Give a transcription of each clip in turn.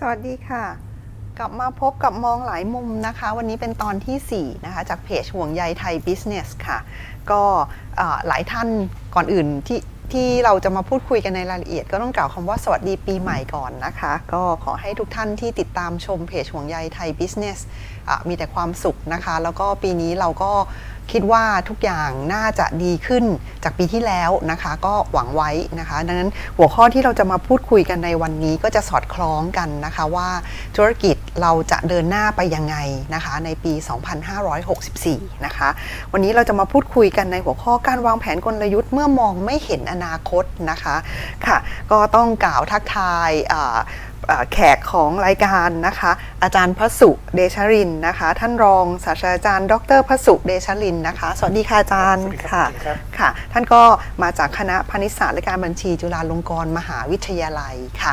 สวัสดีค่ะ กลับมาพบกับมองหลายมุมนะคะ วันนี้เป็นตอนทีสี่4 นะคะ จากเพจห่วงใยไทย Business ค่ะ ก็หลายท่านก่อนอื่นที่ที่เราจะมาพูดคุยกันในรายละเอียด ก็ต้องกล่าวคำว่าสวัสดีปีใหม่ก่อนนะคะ ก็ขอให้ทุกท่านที่ติดตามชมเพจห่วงใยไทย Business อะมีแต่ความสุขนะคะ แล้วก็ปีนี้เราก็ คิดว่าทุกอย่างน่าจะดีขึ้นจากปีที่แล้วนะคะ ก็หวังไว้นะคะ ดังนั้นหัวข้อที่เราจะมาพูดคุยกันในวันนี้ก็จะสอดคล้องกันนะคะว่าธุรกิจเราจะเดินหน้าไปยังไงนะคะ ในปี 2564 นะคะ วันนี้เราจะมาพูดคุยกันในหัวข้อการวางแผนกลยุทธ์เมื่อมองไม่เห็นอนาคตนะคะค่ะ ก็ต้องกล่าวทักทายอ่า แขกของรายการนะคะ อาจารย์พระสุเดชรินทร์นะคะ ท่านรองศาสตราจารย์ ดรพระสุเดชรินทร์นะคะ สวัสดีค่ะอาจารย์สวัสดีครับค่ะสวัสดีครับค่ะ ท่านก็มาจากคณะพาณิชยศาสตร์และการบัญชีจุฬาลงกรณ์มหาวิทยาลัยค่ะ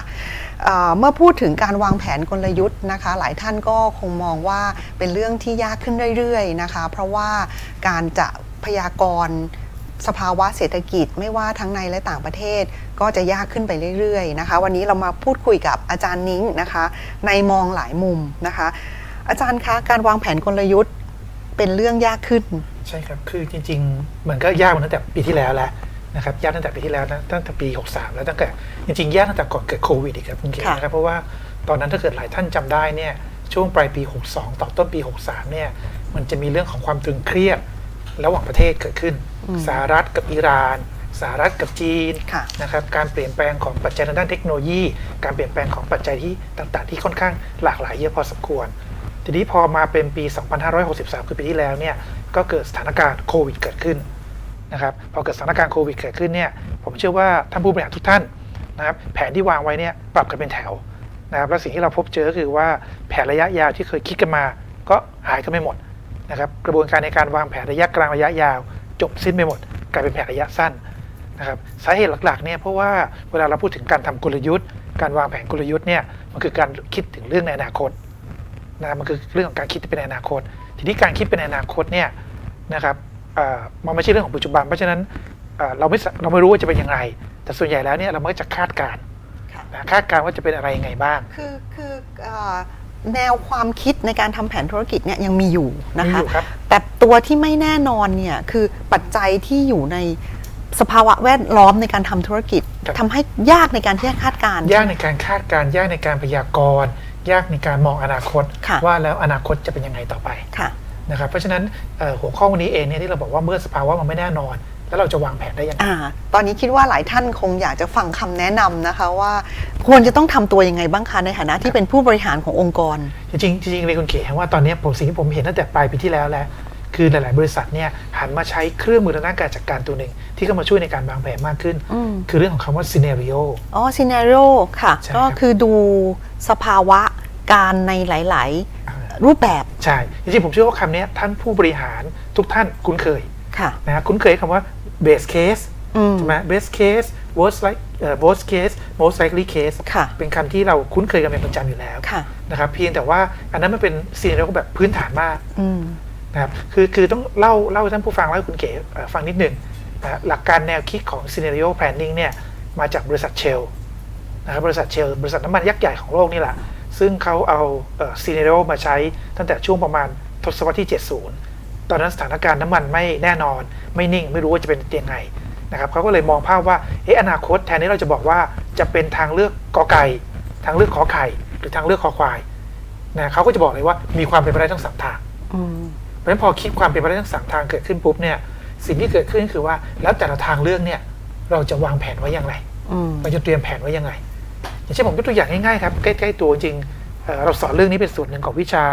เอ่อเมื่อพูดถึงการวางแผนกลยุทธ์นะคะ หลายท่านก็คงมองว่าเป็นเรื่องที่ยากขึ้นเรื่อยๆนะคะ เพราะว่าการจะพยากรณ์ สภาวะเศรษฐกิจไม่ว่าทั้งในและต่างประเทศ ก็จะยากขึ้นไปเรื่อยๆนะคะ วันนี้เรามาพูดคุยกับอาจารย์นิ้งนะคะ ในมองหลายมุมนะคะ อาจารย์คะการวางแผนกลยุทธ์เป็นเรื่องยากขึ้น ใช่ครับ คือจริงๆ มันก็ยากมาตั้งแต่ปีที่แล้วแล้วนะครับยากตั้งแต่ปีที่แล้วนะตั้งแต่ปี 63 แล้วตั้งแต่จริงๆยากตั้งแต่ก่อนเกิดโควิดอีกครับคุณเก๋ค่ะนะครับเพราะว่าตอนนั้นถ้าเกิดหลายท่านจำได้เนี่ยช่วงปลายปี 62 ต่อต้นปี 63 เนี่ยมันจะมีเรื่องของความตึงเครียดระหว่างประเทศเกิดขึ้น สหรัฐกับอิหร่านสหรัฐกับจีนค่ะนะครับการเปลี่ยนแปลงของปัจจัยทางด้านเทคโนโลยี การเปลี่ยนแปลงของปัจจัยที่ต่าง ๆ ที่ค่อนข้างหลากหลายเยอะพอสมควร ทีนี้พอมาเป็นปี 2563 คือปีที่แล้วเนี่ยก็เกิดสถานการณ์โควิดเกิดขึ้นนะครับพอเกิดสถานการณ์โควิดเกิดขึ้นเนี่ยผมเชื่อว่าท่านผู้บริหารทุกท่านนะครับแผนที่วางไว้เนี่ยปรับกันเป็นแถวนะครับแล้วสิ่งที่เราพบเจอก็คือว่าแผนระยะยาวที่เคยคิดกันมา ก็หายกันไม่หมดนะครับกระบวนการในการวางแผนระยะกลางระยะยาว จบสิ้นไปหมด กลายเป็นแผนระยะสั้นนะครับสาเหตุหลักๆเนี่ยเพราะว่าเวลาเราพูดถึงการทำกลยุทธ์ การวางแผนกลยุทธ์เนี่ยมันคือการคิดถึงเรื่องในอนาคตนะมันคือเรื่องของการคิดที่เป็นในอนาคต ทีนี้การคิดเป็นในอนาคตเนี่ยนะครับเอ่อมันไม่ใช่เรื่องของปัจจุบัน เพราะฉะนั้นเอ่อเราไม่สเราไม่รู้ว่าจะเป็นอย่างไร แต่ส่วนใหญ่แล้วเนี่ยเรามักจะคาดการณ์ค่ะนะคาดการณ์ว่าจะเป็นอะไรยังไงบ้าง คือคือเอ่อแนวความคิดในการทำแผนธุรกิจเนี่ยยังมีอยู่นะมีคะอยู่ครับ แต่ตัวที่ไม่แน่นอนเนี่ยคือปัจจัยที่อยู่ในสภาวะแวดล้อมในการทำธุรกิจครับทำให้ยากในการที่จะคาดการณ์ยากในการคาดการณ์ยากในการพยากรณ์ยากในการมองอนาคตค่ะว่าแล้วอนาคตจะเป็นยังไงต่อไปค่ะนะครับเพราะฉะนั้นเอ่อหัวข้อวันนี้เองเนี่ยที่เราบอกว่าเมื่อสภาวะมันไม่แน่นอน แล้วเราจะวางแผนได้ยังไง อ่าตอนนี้คิดว่าหลายท่านคงอยากจะฟังคำแนะนำนะคะว่าควรจะต้องทำตัวยังไงบ้างคะในฐานะที่เป็นผู้บริหารขององค์กร จริงๆจริงๆเลยคุณเก๋ว่าตอนนี้ผมสิ่งที่ผมเห็นตั้งแต่ปลายปีที่แล้วแล้วคือหลายๆ บริษัทเนี่ยหันมาใช้เครื่องมือทางด้านการจัดการตัวหนึ่ง ที่เข้ามาช่วยในการวางแผนมากขึ้น อืม คือเรื่องของคำว่า scenario อ๋อซีนารีโอค่ะ ใช่ก็ครับคือดูสภาวะการในหลายอ่าๆรูปแบบใช่ จริงๆผมเชื่อว่าคำนี้ท่านผู้บริหารทุกท่านคุ้นเคยค่ะ นะฮะคุ้นเคยคำว่า base case อืมใช่ไหม base case worst like เอ่อ worst case most likely case ค่ะเป็นคำที่เราคุ้นเคยกันเป็นประจำอยู่แล้วค่ะนะครับเพียงแต่ว่าอันนั้นมันเป็น scenario แบบพื้นฐานมากอืมนะครับคือคือต้องเล่าเล่าให้ท่านผู้ฟังเล่าให้คุณเก๋เอ่อฟังนิดหนึ่งนะฮะหลักการแนวคิดของ scenario planning เนี่ยมาจากบริษัทเชลนะครับบริษัทเชล บริษัทน้ำมันยักษ์ใหญ่ของโลกนี่แหละ ซึ่งเขาเอาเอ่อ scenario มาใช้ตั้งแต่ช่วงประมาณทศวรรษที่ 70 ตอนนั้นสถานการณ์น้ำมันไม่แน่นอน ไม่นิ่งไม่รู้ว่าจะเป็นยังไงนะครับเขาก็เลยมองภาพว่าเอะอนาคตแทนที่เราจะบอกว่าจะเป็นทางเลือกกอไก่ ทางเลือกขอไข่ หรือทางเลือกคอควายนะเขาก็จะบอกเลยว่ามีความเป็นไปได้ทั้งสามทางอืมเพราะฉะนั้นพอคิดความเป็นไปได้ทั้งสามทางเกิดขึ้นปุ๊บเนี่ยสิ่งที่เกิดขึ้นก็คือว่าแล้วแต่ละทางเลือกเนี่ยเราจะวางแผนไว้อย่างไรอืมเราจะเตรียมแผนไว้ยังไง อย่างเช่นผมยกตัวอย่างง่ายๆครับใกล้ๆตัวจริงเอ่อเราสอนเรื่องนี้เป็นส่วนหนึ่งของวิชา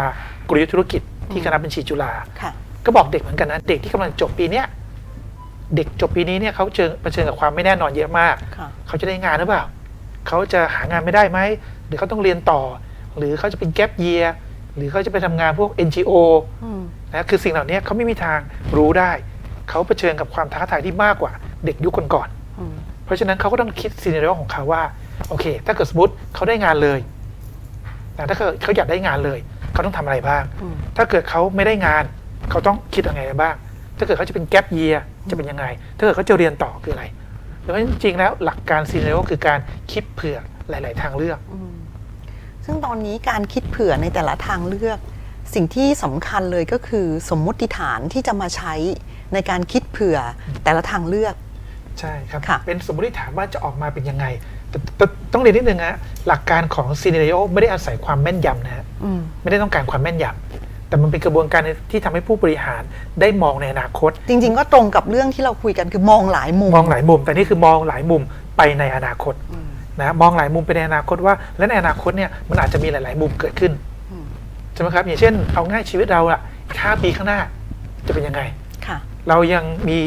กลยุทธ์ธุรกิจที่คณะบัญชีจุฬาค่ะ ก็บอกเด็กเหมือนกันนะเด็กที่กำลังจบปีเนี้ยเด็กจบปีนี้เนี่ยเขาเจอเผชิญกับความไม่แน่นอนเยอะมากค่ะเขาจะได้งานหรือเปล่า เขาจะหางานไม่ได้ไหม หรือเขาต้องเรียนต่อ หรือเขาจะเป็นแก p เยียหรือเขาจะไปทำงานพวก NGO อืมนะคือสิ่งเหล่านี้เขาไม่มีทางรู้ได้ เขาเผชิญกับความท้าทายที่มากกว่า เด็กยุคก่อนอืมๆเพราะฉะนั้นเขาก็ต้องคิดซีเน r ร o ของเขาว่าโอเค ถ้าเกิดสมมติเขาได้งานเลยนะถ้าเกิดเขาอยากได้งานเลย เขาต้องทำอะไรบ้างอืมถ้าเกิดเขาไม่ได้งาน เขาต้องคิดยังไงบ้าง ถ้าเกิดเขาจะเป็นแก p เยียจะเป็นยังไง ถ้าเกิดเขาจะเรียนต่อคืออะไรดังนั้นจริงๆแล้วหลักการซีเน r ร o คือการคิดเผื่อหลาย ๆ ทางเลือกอืมแสซึ่งตอนนี้การคิดเผื่อในแต่ละทางเลือก สิ่งที่สำคัญเลยก็คือสมมุติฐานที่จะมาใช้ในการคิดเผื่อแต่ละทางเลือก ใช่ครับค่ะเป็นสมมติฐานว่าจะออกมาเป็นยังไงแต่แต่ต้องเรียนนิดนึงฮะหลักการของซีเน r ร o ไม่ได้อาศัยความแม่นยำนะฮะอืมไม่ได้ต้องการความแม่นยำ แต่มันเป็นกระบวนการที่ทำให้ผู้บริหารได้มองในอนาคต จริง ๆ ก็ตรงกับเรื่องที่เราคุยกันคือมองหลายมุม มองหลายมุม แต่นี่คือมองหลายมุมไปในอนาคตนะมองหลายมุมไปในอนาคตว่า และในอนาคตเนี่ยมันอาจจะมีหลาย ๆ มุมเกิดขึ้นอืมใช่ไหมครับ อย่างเช่น เอาง่ายชีวิตเราอะอีกห้าปีข้างหน้า จะเป็นยังไงค่ะเรายังมี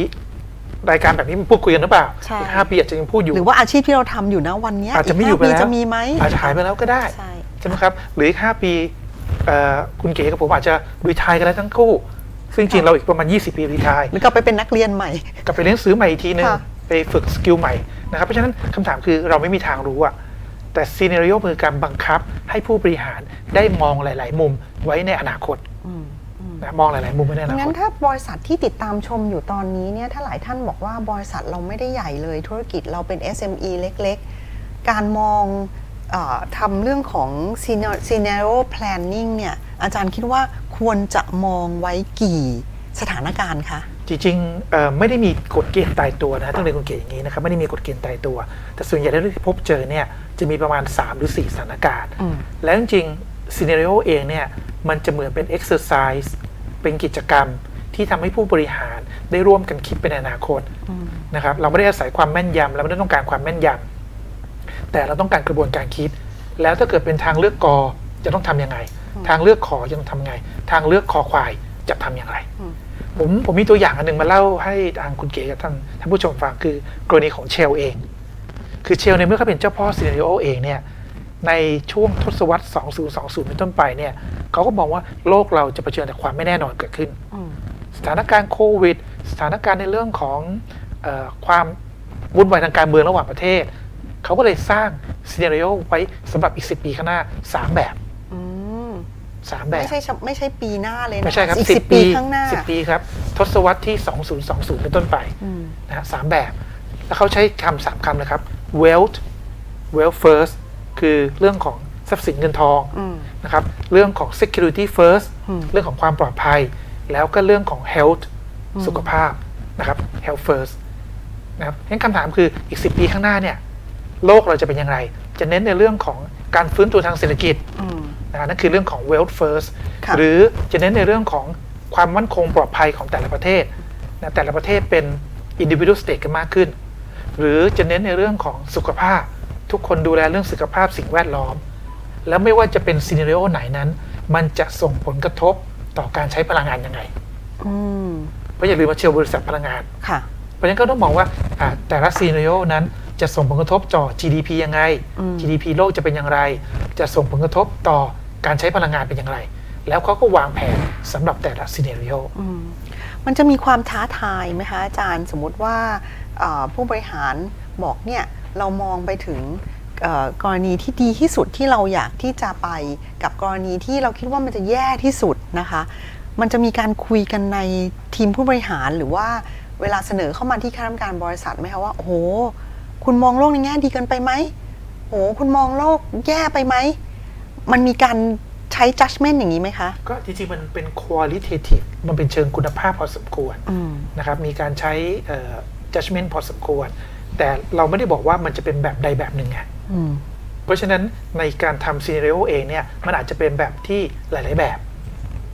รายการแบบนี้มาพูดคุยกันหรือเปล่าใช่อีกห้าปีอาจจะยังพูดอยู่ หรือว่าอาชีพที่เราทำอยู่นะวันเนี้ยอาจจะไม่อยู่ไปกห้าแล้วจะมีไหมอาจจะหายไปแล้วก็ได้ใช่ใช่ไหมครับ หรืออีกห้าปีเอ่อ คุณเก๋กับผมอาจจะรีทายกันแล้วทั้งคู่ ซึ่งจริงๆเราอีกประมาณ 20 ปีรีทายหรือกลับไปเป็นนักเรียนใหม่ กลับไปเรียนหนังสือใหม่อีกทีนึงค่ะไปฝึกสกิลใหม่นะครับ เพราะฉะนั้นคำถามคือเราไม่มีทางรู้อะแต่ซีเน r ร o คือการบังคับให้ผู้บริหารได้มองหลาย ๆ มุมไว้ในอนาคตอืมนะมองหลาย ๆ มุมไว้ในอนางั้คนตถ้าบริษัทที่ติดตามชมอยู่ตอนนี้เนี่ยถ้าหลายท่านบอกว่าบริษัทเราไม่ได้ใหญ่เลยธุรกิจเราเป็น SME เล็ก ๆ การมองเออ ทำเรื่องของ scenario planning เนี่ยอาจารย์คิดว่าควรจะมองไว้กี่สถานการณ์คะจริงๆเอ่อไม่ได้มีกฎเกณฑ์ตายตัวนะต้องเรียนคุณเก๋อย่างนี้นะครับไม่ได้มีกฎเกณฑ์ตายตัว แต่ส่วนใหญ่ที่พบเจอเนี่ยจะมีประมาณ 3 หรือ 4 สถานการณ์อืมแล้วจริงๆซีเน r ร o เองเนี่ยมันจะเหมือนเป็น exercise เป็นกิจกรรมที่ทำให้ผู้บริหารได้ร่วมกันคิดเป็นอนาคตนะครับเราไม่ได้อาศัยความแม่นยำเราไม่ได้ต้องการความแม่นยำ แต่เราต้องการกระบวนการคิด แล้วถ้าเกิดเป็นทางเลือกกอจะต้องทำยังไง ทางเลือกขอจะต้องทำไง ทางเลือกคอควายจะทำอย่างไรอืมผมผมมีตัวอย่างอันหนึ่งมาเล่าให้ทางคุณเก๋กับท่านท่านผู้ชมฟังคือกรณีของเชลเอง คือเชลในเมื่อเขาเป็นเจ้าพ่อซีเน r ร o เองเนี่ยในช่วงทศวรรษ 2020 เป็นต้นไปเนี่ยเขาก็มองว่าโลกเราจะเผชิญแต่ความไม่แน่นอนเกิดขึ้นอืมสถานการณ์โควิด สถานการณ์ในเรื่องของเออความวุ่นวายทางการเมืองระหว่างประเทศ เขาก็เลยสร้างซีเน r ร o ไว้สำหรับอีก 10 ปีข้างหน้า 3 แบบอืม3แบบ ไม่ใช่เฉไม่ใช่ปีหน้าเลยนะไม่ใช่ครับอีกสิสิบบปีปีข้างหน้าสิบปีครับ ทศวรรษที่ 2020 เป็นต้นไปอืมนะฮะสามแบบ แล้วเขาใช้คำสามคำนะครับ wealth wealth first คือเรื่องของทรัพย์สินเงินทองอืม นะครับเรื่องของ security first อืม เรื่องของความปลอดภัย แล้วก็เรื่องของ health สุขภาพนะครับ health first นะครับงั้นคำถามคืออีก 10 ปีข้างหน้าเนี่ย โลกเราจะเป็นยังไงจะเน้นในเรื่องของการฟื้นตัวทางเศรษฐกิจอืมนะนั่นคือเรื่องของ wealth first ค่ะหรือจะเน้นในเรื่องของความมั่นคงปลอดภัยของแต่ละประเทศนะแต่ละประเทศเป็น individual state กันมากขึ้น หรือจะเน้นในเรื่องของสุขภาพ ทุกคนดูแลเรื่องสุขภาพสิ่งแวดล้อม แล้วไม่ว่าจะเป็นซีเน r ร o ไหนนั้น มันจะส่งผลกระทบต่อการใช้พลังงานยังไงอืมเพราะอย่าลืมว่าเชียวบริษัทพลังงานค่ะเพราะฉะนั้นก็ต้องมองว่าอ่าแต่ละซีเน r ร o นั้น จะส่งผลกระทบต่อ GDP ยังไงอืม GDP โลกจะเป็นอย่างไร จะส่งผลกระทบต่อการใช้พลังงานเป็นอย่างไร แล้วเขาก็วางแผนสำหรับแต่ละซีเน r ร o อืมมันจะมีความท้าทายไหมคะอาจารย์สมมุติว่าเอ่อผู้บริหารบอกเนี่ยเรามองไปถึงเอ่อกรณีที่ดีที่สุดที่เราอยากที่จะไปกับกรณีที่เราคิดว่ามันจะแย่ที่สุดนะคะ มันจะมีการคุยกันในทีมผู้บริหารหรือว่าเวลาเสนอเข้ามาที่คณะกรรมการบริษัทไหมคะว่าโอ้โห คุณมองโลกในแง่ดีเกินไปไหมโอ้โหคุณมองโลกแย่ไปไหม มันมีการใช้ judgment อย่างนี้ไหมคะ ก็จริงๆ มันเป็น qualitative มันเป็นเชิงคุณภาพพอสมควรอืมนะครับ มีการใช้เอ่อ judgment พอสมควร แต่เราไม่ได้บอกว่ามันจะเป็นแบบใดแบบหนึ่งไงอืมเพราะฉะนั้นในการทำซีเน r ร o เองเนี่ย มันอาจจะเป็นแบบที่หลาย ๆ แบบ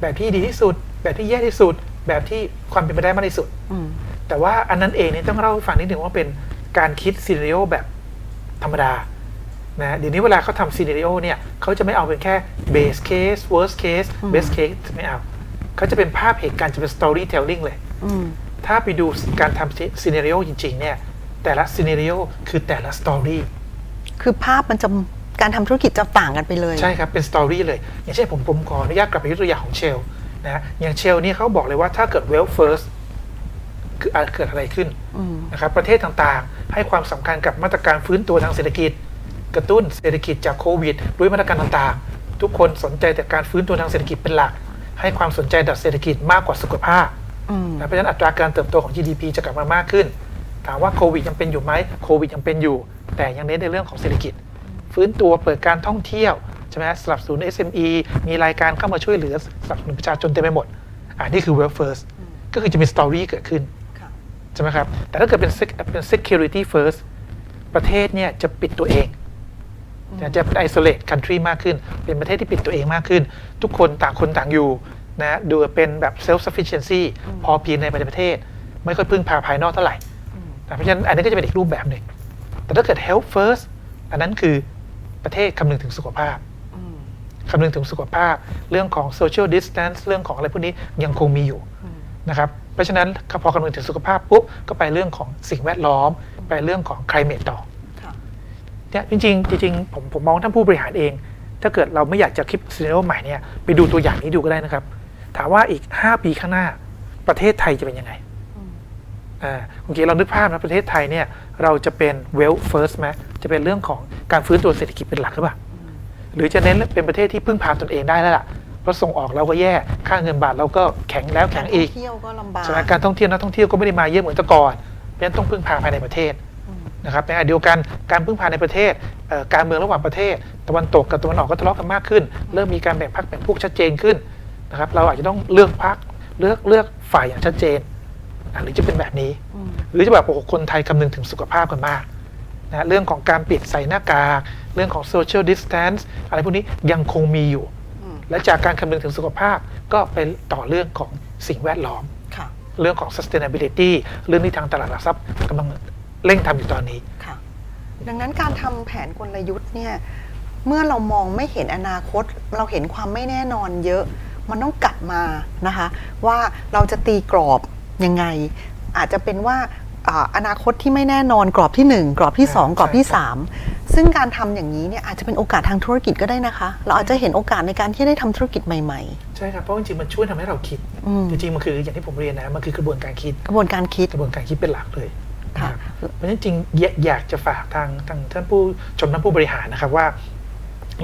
แบบที่ดีที่สุด แบบที่แย่ที่สุด แบบที่ความเป็นไปได้มากที่สุดอืมแต่ว่าอันนั้นเองเนี่ยต้องเล่าให้ฟังนิดหนึ่งว่าเป็น การคิดซีเน r ร o แบบธรรมดานะเดี๋ยวนี้เวลาเขาทำซีเน r ร o เนี่ยเขาจะไม่เอาเป็นแค่ base case worst case best case ไม่เอาเขาจะเป็นภาพเหตุการณ์จะเป็น storytelling เลยอืมถ้าไปดูการทำซีเน r ร o จริง ๆ เนี่ย แต่ละซีเน r ร o คือแต่ละสตอรี่คือภาพมันจะการทำธุรกิจจะต่างกันไปเลย ใช่ครับ เป็นสตอรี่เลย อย่างเช่นผมผมขออนุญาตกลับไปยกตัวอย่างของเชลนะฮะอย่างเชลนี่เขาบอกเลยว่าถ้าเกิด well first คืออาจ เกิดอะไรขึ้นอืมนะครับประเทศต่างๆ ให้ความสำคัญกับมาตรการฟื้นตัวทางเศรษฐกิจ กระตุ้นเศรษฐกิจจากโควิด ด้วยมาตรการต่างๆ ทุกคนสนใจแต่การฟื้นตัวทางเศรษฐกิจเป็นหลัก ให้ความสนใจต่อเศรษฐกิจมากกว่าสุขภาพอืมนะเพราะฉะนั้นอัตราการเติบโตของ GDP จะกลับมามากขึ้น ถามว่าโควิดยังเป็นอยู่ไหมโควิดยังเป็นอยู่ แต่ยังเน้นในเรื่องของเศรษฐกิจ ฟื้นตัวเปิดการท่องเที่ยวใช่ไหมสนับสนุน SME มีรายการเข้ามาช่วยเหลือสนับสนุนประชาชนเต็มไปหมด อ่านี่คือ well first ก็คือจะมีสตอรี่เกิดขึ้นค่ะ ใช่ไหมครับ แต่ถ้าเกิดเป็น sec- เป็น security first ประเทศเนี่ยจะปิดตัวเองนะจะเป็น isolate country มากขึ้น เป็นประเทศที่ปิดตัวเองมากขึ้น ทุกคนต่างคนต่างอยู่นะดูเป็นแบบ self sufficiency พอเพียงในประเทศ ไม่ค่อยพึ่งพาภายนอกเท่าไหร่นะเพราะฉะนั้นอันนี้ก็จะเป็นอีกรูปแบบหนึ่ง แต่ถ้าเกิด health first อันนั้นคือประเทศคำนึงถึงสุขภาพอืมคำนึงถึงสุขภาพ เรื่องของ social distance เรื่องของอะไรพวกนี้ยังคงมีอยู่อืมนะครับ เพราะฉะนั้นพอคำนึงถึงสุขภาพปุ๊บก็ไปเรื่องของสิ่งแวดล้อม ไปเรื่องของ climate ต่อค่ะเนี่ยจริงๆจริงๆผมผมมองท่านผู้บริหารเอง ถ้าเกิดเราไม่อยากจะคิดซีเนโอใหม่เนี่ยไปดูตัวอย่างนี้ดูก็ได้นะครับ ถามว่าอีก 5 ปีข้างหน้าประเทศไทยจะเป็นยังไงอืมอ่าโอเคเรานึกภาพนะประเทศไทยเนี่ยเราจะเป็น well first ไหมจะเป็นเรื่องของการฟื้นตัวเศรษฐกิจเป็นหลักหรือเปล่าหรือจะเน้นเป็นประเทศที่พึ่งพาตนเองได้แล้วล่ะ เพราะส่งออกเราก็แย่ค่าเงินบาทเราก็แข็งแล้วแข็งอีการท่เที่ยวก็ลำบากสถานการท่องเที่ยวนักท่องเที่ยวก็ไม่ได้มาเยอะเหมือนแต่ก่อนเพราะฉะนั้นต้องพึ่งพาภายในประเทศอืมนะครับในขณะเดียวกันการพึ่งพาในประเทศเอ่อการเมืองระหว่างประเทศ ตะวันตกกับตะวันออกก็ทะเลาะกันมากขึ้น เริ่มมีการแบ่งพรรคแบ่งพวกชัดเจนขึ้นนะครับเราอาจจะต้องเลือกพรรคเลือกเลือกฝ่ายอย่างชัดเจนอะหรือจะเป็นแบบนี้อืมหรือจะแบบโอ้โหคนไทยคำนึงถึงสุขภาพกันมากนะเรื่องของการปิดใส่หน้ากาก เรื่องของ social distance อะไรพวกนี้ยังคงมีอยู่อืม และจากการคำนึงถึงสุขภาพก็ไปต่อเรื่องของสิ่งแวดล้อมค่ะเรื่องของ sustainability เรื่องที่ทางตลาดหลักทรัพย์กำลังเร่งทำอยู่ตอนนี้ค่ะดังนั้นการทำแผนกลยุทธ์เนี่ยเมื่อเรามองไม่เห็นอนาคต เราเห็นความไม่แน่นอนเยอะ มันต้องกลับมานะคะ ว่าเราจะตีกรอบยังไง อาจจะเป็นว่าอ่าอนาคตที่ไม่แน่นอนกรอบที่ 1 กรอบที่ 2 กรอบที่ใช่ครับ3 ซึ่งการทำอย่างนี้เนี่ยอาจจะเป็นโอกาสทางธุรกิจก็ได้นะคะ เราอาจจะเห็นโอกาสในการที่ได้ทำธุรกิจใหม่ใช่ครับเพราะจริงๆมันช่วยทำให้เราคิดอืมจริงๆมันคืออย่างที่ผมเรียนนะมันคือกระบวนการคิดๆกระบวนการคิดกระบวนการคิดเป็นหลักเลยค่ะนะครับเพราะฉะนั้นจริงๆอยากอยากจะฝากทางทางท่านผู้ชมท่านผู้บริหารนะครับว่า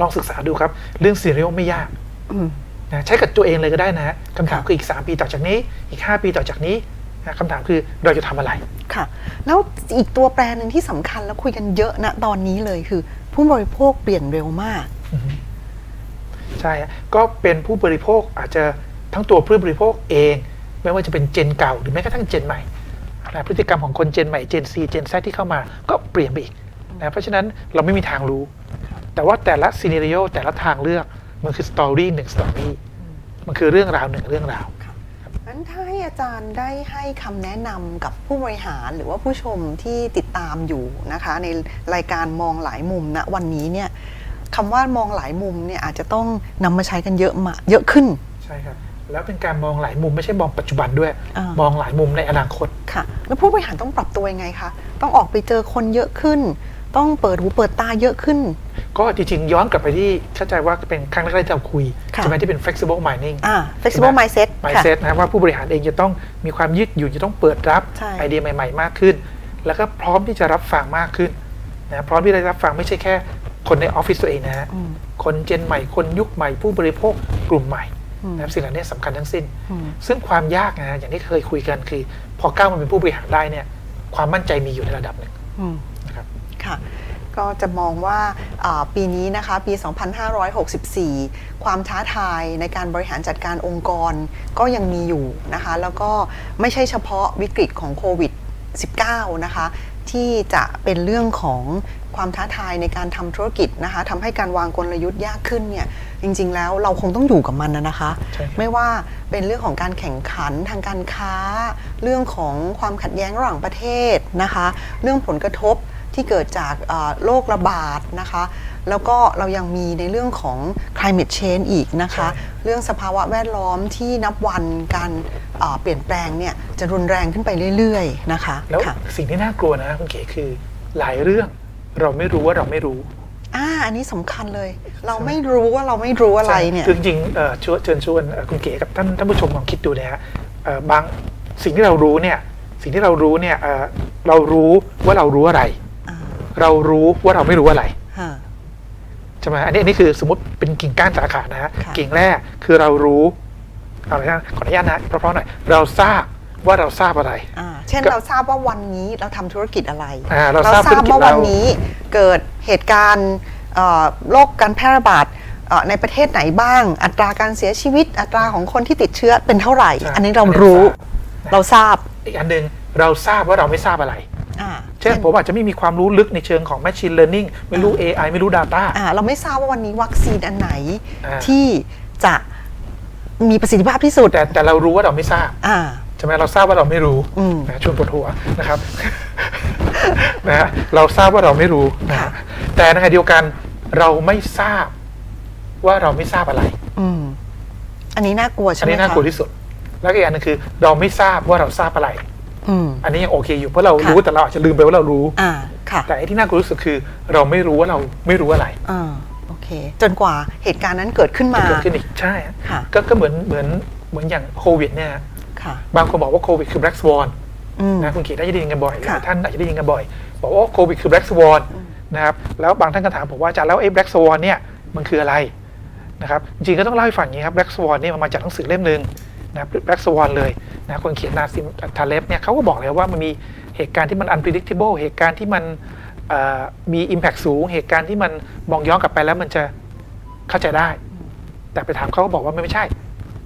ลองศึกษาดูครับ เรื่องซีเรียลไม่ยากอืมนะใช้กับตัวเองเลยก็ได้นะคำถามค่ะคืออีก 3 ปีต่อจากนี้ อีก 5 ปีต่อจากนี้นะ คำถามคือเราจะทำอะไรค่ะ แล้วอีกตัวแปรหนึ่งที่สำคัญแล้วคุยกันเยอะนะตอนนี้เลยคือ ผู้บริโภคเปลี่ยนเร็วมากใช่ฮะก็เป็นผู้บริโภคอาจจะทั้งตัวผู้บริโภคเอง ไม่ว่าจะเป็นเจนเก่าหรือแม้กระทั่งเจนใหม่นะพฤติกรรมของคนเจนใหม่เจนซีเจนแซที่เข้ามาก็เปลี่ยนไปอีกนะเพราะฉะนั้นเราไม่มีทางรู้ แต่ว่าแต่ละซีเนริโอแต่ละทางเลือกมันคือสตอรี่หนึ่งสตอรี่มันคือเรื่องราวหนึ่งเรื่องราวงั้นถ้าให้ อาจารย์ได้ให้คำแนะนำกับผู้บริหารหรือว่าผู้ชมที่ติดตามอยู่นะคะ ในรายการมองหลายมุมณวันนี้เนี่ยคำว่ามองหลายมุมเนี่ยอาจจะต้องนำมาใช้กันเยอะมาเยอะขึ้น ใช่ครับ แล้วเป็นการมองหลายมุมไม่ใช่มองปัจจุบันด้วยอ่ามมองหลายมุมในอนาคตค่ะ แล้วผู้บริหารต้องปรับตัวยังไงคะต้องออกไปเจอคนเยอะขึ้น ต้องเปิดหูเปิดตาเยอะขึ้น ก็จริงๆ ย้อนกลับไปที่เข้าใจว่าเป็นครั้งแรกๆที่เราคุยค่ะใช่ไหมที่เป็น flexible mining อ่า flexible mindset ค่ะ mindset นะครับว่าผู้บริหารเองจะต้องมีความยืดหยุ่นจะต้องเปิดรับใช่ไอเดียใหม่ๆ มากขึ้น แล้วก็พร้อมที่จะรับฟังมากขึ้นนะพร้อมที่จะรับฟังไม่ใช่แค่คนในออฟฟิศตัวเองนะฮะอืมคนเจนใหม่คนยุคใหม่ผู้บริโภคกลุ่มใหม่อืมนะครับสิ่งเหล่านี้สำคัญทั้งสิ้นอืมซึ่งความยากนะฮะอย่างที่เคยคุยกันคือ พอก้าวมาเป็นผู้บริหารได้เนี่ย ความมั่นใจมีอยู่ในระดับหนึ่งอืมนะ ครับค่ะ ก็จะมองว่าอ่าปีนี้นะคะปี 2564 ความท้าทายในการบริหารจัดการองค์กรก็ยังมีอยู่นะคะ แล้วก็ไม่ใช่เฉพาะวิกฤตของโควิด 19 นะคะที่จะเป็นเรื่องของความท้าทายในการทำธุรกิจนะคะทำให้การวางกลยุทธ์ยากขึ้นเนี่ยจริงๆแล้วเราคงต้องอยู่กับมันนะนะคะใช่ครับไม่ว่าเป็นเรื่องของการแข่งขันทางการค้า เรื่องของความขัดแย้งระหว่างประเทศนะคะ เรื่องผลกระทบ ที่เกิดจากเอ่อโรคระบาดนะคะ แล้วก็เรายังมีในเรื่องของ climate change อีกนะคะใช่เรื่องสภาวะแวดล้อมที่นับวันการเอ่อเปลี่ยนแปลงเนี่ยจะรุนแรงขึ้นไปเรื่อยๆนะคะ แล้วค่ะสิ่งที่น่ากลัวนะคุณเก๋คือหลายเรื่องเราไม่รู้ว่าเราไม่รู้อ่าอันนี้สำคัญเลย เราไม่รู้ว่าเราไม่รู้อะไรเนี่ยคือจริงๆเอ่อชวนเชิญชวนเอ่อคุณเก๋กับท่านท่านผู้ชมลองคิดดูนะฮะเอ่อบางสิ่งที่เรารู้เนี่ยสิ่งที่เรารู้เนี่ยเอ่อเรารู้ว่าเรารู้อะไรอ่า เรารู้ว่าเราไม่รู้อะไรฮะใช่ไหมอันนี้อันนี้คือสมมติเป็นกิ่งก้านสาขานะฮะค่ะกิ่งแรกคือเรารู้เอาละไรนะขออนุญาตนะเพราะๆหน่อยเราทราบว่าเราทราบอะไรอ่าเช่นก็เราทราบว่าวันนี้เราทำธุรกิจอะไรอ่าเราทราบธุรกิจว่าวันเรานี้เกิดเหตุการณ์เอ่อโรคการแพร่ระบาดเอ่อในประเทศไหนบ้าง อัตราการเสียชีวิต อัตราของคนที่ติดเชื้อเป็นเท่าไหร่ใช่อันนี้เรารู้อันนี้ทราบเราทราบ อีกอันหนึ่งเราทราบว่าเราไม่ทราบอะไรอ่า เช่นผมอาจจะไม่มีความรู้ลึกในเชิงของ Machine Learning ไม่รู้ AI ไม่รู้ Data อ่าเราไม่ทราบว่าวันนี้วัคซีนอันไหนอ่าที่จะมีประสิทธิภาพที่สุด แต่แต่เรารู้ว่าเราไม่ทราบอ่าใช่ไหมเราทราบว่าเราไม่รู้อืมนะชวนปวดหัวนะครับนะฮะเราทราบว่าเราไม่รู้นะค่ะฮะแต่ในขณะเดียวกันเราไม่ทราบว่าเราไม่ทราบอะไรอืมอันนี้น่ากลัวใช่อันไหมนี้คะน่ากลัวที่สุด แล้วก็อีกอันหนึงคือ เราไม่ทราบว่าเราทราบอะไร อืมอันนี้ยังโอเคอยู่เพราะเราค่ะรู้แต่เราอาจจะลืมไปว่าเรารู้อ่าค่ะแต่ไอ้ที่น่ากลัวที่สุดคือ เราไม่รู้ว่าเราไม่รู้อะไรอ่าโอเค จนกว่าเหตุการณ์นั้นเกิดขึ้นมาเกิดขึ้นอีกใช่ฮะค่ะก็ก็เหมือนเหมือนเหมือนอย่างโควิดเนี่ยค่ะบางคนบอกว่าโควิดคือ black swan อืมนะคุณเขียนได้ยินกันบ่อยหลาค่ะยท่านอาจจะได้ยินกันบ่อย บอกว่าโควิดคือ black swan นะครับแล้วบางท่านก็ถามผมว่าอาจารย์แล้วไอ้ black swan เนี่ยมันคืออะไรนะครับจริงๆก็ต้องเล่าให้ฟังอย่างนี้ครับ black swan เนี่ยมันมาจากหนังสือเล่มหนึ่งนะครับ black swan เลย นะคนเขียนนาซิมทาเลฟเนี่ยเขาก็บอกเลยว่ามันมีเหตุการณ์ที่มัน unpredictable เหตุการณ์ที่มันเอ่อมี impact สูง เหตุการณ์ที่มันมองย้อนกลับไปแล้วมันจะเข้าใจได้ แต่ไปถามเขาก็บอกว่าไม่ใช่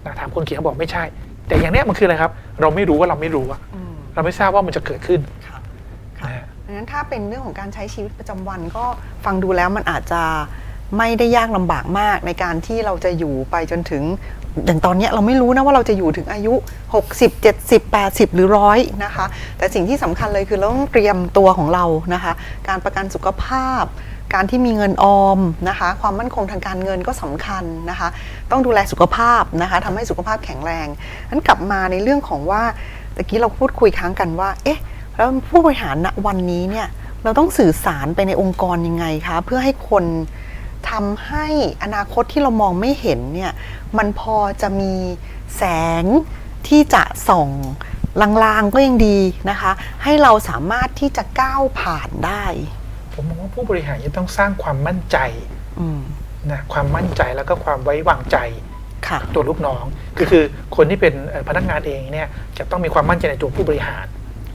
นะถามคนเขียนเขาบอกไม่ใช่ แต่อย่างเนี้ยมันคืออะไรครับ เราไม่รู้ว่าเราไม่รู้อะอืมเราไม่ทราบว่ามันจะเกิดขึ้นค่ะนะฮะดังนั้นถ้าเป็นเรื่องของการใช้ชีวิตประจำวันก็ฟังดูแล้วมันอาจจะไม่ได้ยากลำบากมากในการที่เราจะอยู่ไปจนถึง อย่างตอนนี้เราไม่รู้นะว่าเราจะอยู่ถึงอายุ 60 70 80 หรือร้อยนะคะ แต่สิ่งที่สำคัญเลยคือเราต้องเตรียมตัวของเรานะคะ การประกันสุขภาพ การที่มีเงินออมนะคะ ความมั่นคงทางการเงินก็สำคัญนะคะ ต้องดูแลสุขภาพนะคะทำให้สุขภาพแข็งแรงนั้นกลับมาในเรื่องของว่าตะกี้เราพูดคุยค้างกันว่า เอ๊ะ แล้วผู้บริหารณวันนี้เนี่ยเราต้องสื่อสารไปในองค์กรยังไงคะเพื่อให้คน ทำให้อนาคตที่เรามองไม่เห็นเนี่ยมันพอจะมีแสงที่จะส่องลางๆก็ยังดีนะคะ ให้เราสามารถที่จะก้าวผ่านได้ ผมมองว่าผู้บริหารจะต้องสร้างความมั่นใจอืมนะความมั่นใจแล้วก็ความไว้วางใจค่ะตัวลูกน้องคือคือคนที่เป็นเอ่อพนักงานเองเนี่ยจะต้องมีความมั่นใจในตัวผู้บริหาร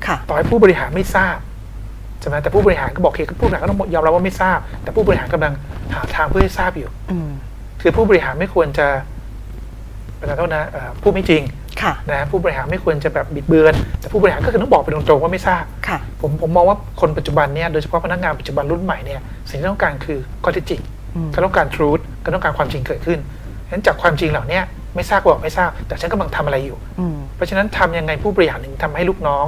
ค่ะต่อให้ผู้บริหารไม่ทราบ ใช่ไหมแต่ผู้บริหารก็บอกโอเคผู้บริหารก็ต้องยอมรับว่าไม่ทราบ แต่ผู้บริหารกำลังหาทางเพื่อให้ทราบอยู่อืมคือผู้บริหารไม่ควรจะประธานโทษนะเอ่อพูดไม่จริงค่ะนะผู้บริหารไม่ควรจะแบบบิดเบือน แต่ผู้บริหารก็คือต้องบอกไปตรงๆว่าไม่ทราบค่ะผมผมมองว่าคนปัจจุบันเนี่ยโดยเฉพาะพนักงานปัจจุบันรุ่นใหม่เนี่ยสิ่งที่ต้องการคือข้อเท็จจริงอืมเขาต้องการ truth ก็ต้องการความจริงเกิดขึ้นฉะนั้นจากความจริงเหล่าเนี้ยไม่ทราบก็บอกไม่ทราบ แต่ฉันกำลังทำอะไรอยู่อืมเพราะฉะนั้นทำยังไงผู้บริหารหนึ่งทำให้ลูกน้อง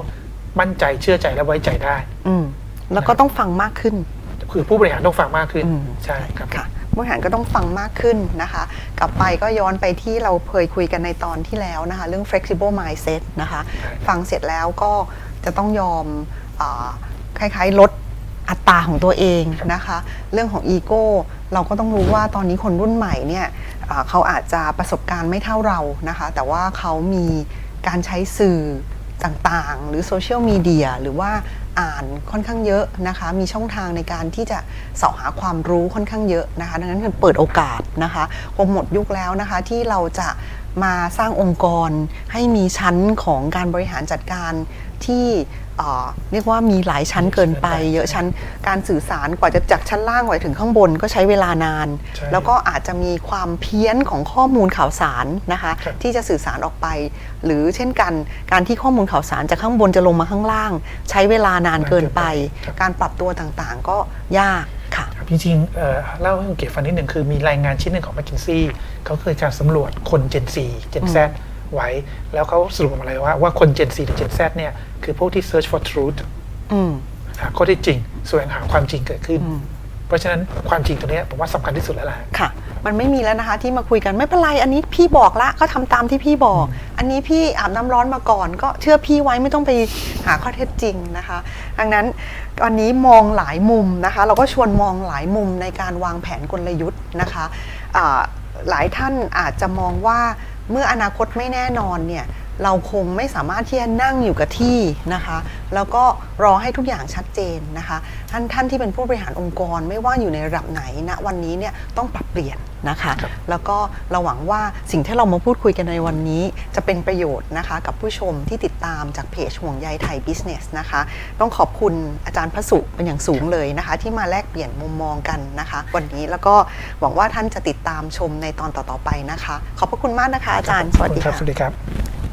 มั่นใจเชื่อใจและไว้ใจได้อืม แล้วก็ต้องฟังมากขึ้น คือผู้บริหารต้องฟังมากขึ้น อืม ใช่ครับ ค่ะผู้บริหารก็ต้องฟังมากขึ้นนะคะ กลับไปก็ย้อนไปที่เราเคยคุยกันในตอนที่แล้วนะคะ เรื่อง flexible mindset นะคะ ใช่ ฟังเสร็จแล้วก็จะต้องยอมอาคล้ายๆ ลดอัตราของตัวเองนะคะ เรื่องของอีโก้เราก็ต้องรู้ว่าตอนนี้คนรุ่นใหม่เนี่ยอ่าเขาอาจจะประสบการณ์ไม่เท่าเรานะคะ แต่ว่าเขามีการใช้สื่อ ต่างๆ หรือโซเชียลมีเดียหรือว่าอ่านค่อนข้างเยอะนะคะ มีช่องทางในการที่จะเสาะหาความรู้ค่อนข้างเยอะนะคะ ดังนั้นเปิดโอกาสนะคะคงหมดยุคแล้วนะคะที่เราจะ มาสร้างองค์กรให้มีชั้นของการบริหารจัดการที่เอ่อเรียกว่ามีหลายชั้นเกินไป เยอะชั้นการสื่อสารกว่าจะจากชั้นล่างไปถึงข้างบนก็ใช้เวลานานใช่แล้วก็อาจจะมีความเพี้ยนของข้อมูลข่าวสารนะคะครับที่จะสื่อสารออกไป หรือเช่นกันการที่ข้อมูลข่าวสารจากข้างบนจะลงมาข้างล่าง ใช้เวลานานเกินไปครับการปรับตัวต่างๆ ก็ยาก ค่ะครับจริงๆเอ่อเล่าให้คุณเก๋ฟังนิดหนึ่งคือมีรายงานชิ้นหนึ่งของ m c k i n s e y เขาเคยการสำรวจคน Gen Z Gen Z ไว้ แล้วเขาสรุปออกมาเลยว่าว่าคน Gen Z หรือ Gen Z เนี่ยคือพวกที่ search for truth อืมหาข้อเท็จจริงแสวงหาความจริงเกิดขึ้นอืมเพราะฉะนั้นความจริงตัวเนี้ยผมว่าสำคัญที่สุดแล้วล่ะค่ะ มันไม่มีแล้วนะคะที่มาคุยกันไม่เป็นไรอันนี้พี่บอกละก็ทำตามที่พี่บอก อันนี้พี่อาบน้ำร้อนมาก่อน ก็เชื่อพี่ไว้ไม่ต้องไปหาข้อเท็จจริงนะคะ ดังนั้น วันนี้มองหลายมุมนะคะ เราก็ชวนมองหลายมุมในการวางแผนกลยุทธ์นะคะหลายท่านอาจจะมองว่าเมื่ออนาคตไม่แน่นอนเนี่ย เราคงไม่สามารถที่จะนั่งอยู่กับที่นะคะ แล้วก็รอให้ทุกอย่างชัดเจนนะคะ ท่านท่านที่เป็นผู้บริหารองค์กรไม่ว่าอยู่ในระดับไหนณวันนี้เนี่ยต้องปรับเปลี่ยนนะคะครับแล้วก็เราหวังว่าสิ่งที่เรามาพูดคุยกันในวันนี้ จะเป็นประโยชน์นะคะ กับผู้ชมที่ติดตามจากเพจห่วงใยไทยบิสเนสนะคะ ต้องขอบคุณอาจารย์พระสุเป็นอย่างสูงเลยนะคะ ที่มาแลกเปลี่ยนมุมมองกันนะคะ วันนี้แล้วก็หวังว่าท่านจะติดตามชมในตอนต่อๆไปนะคะ ขอบพระคุณมากนะคะอาจารย์สวัสดีครับค่ะสวัสดีครับ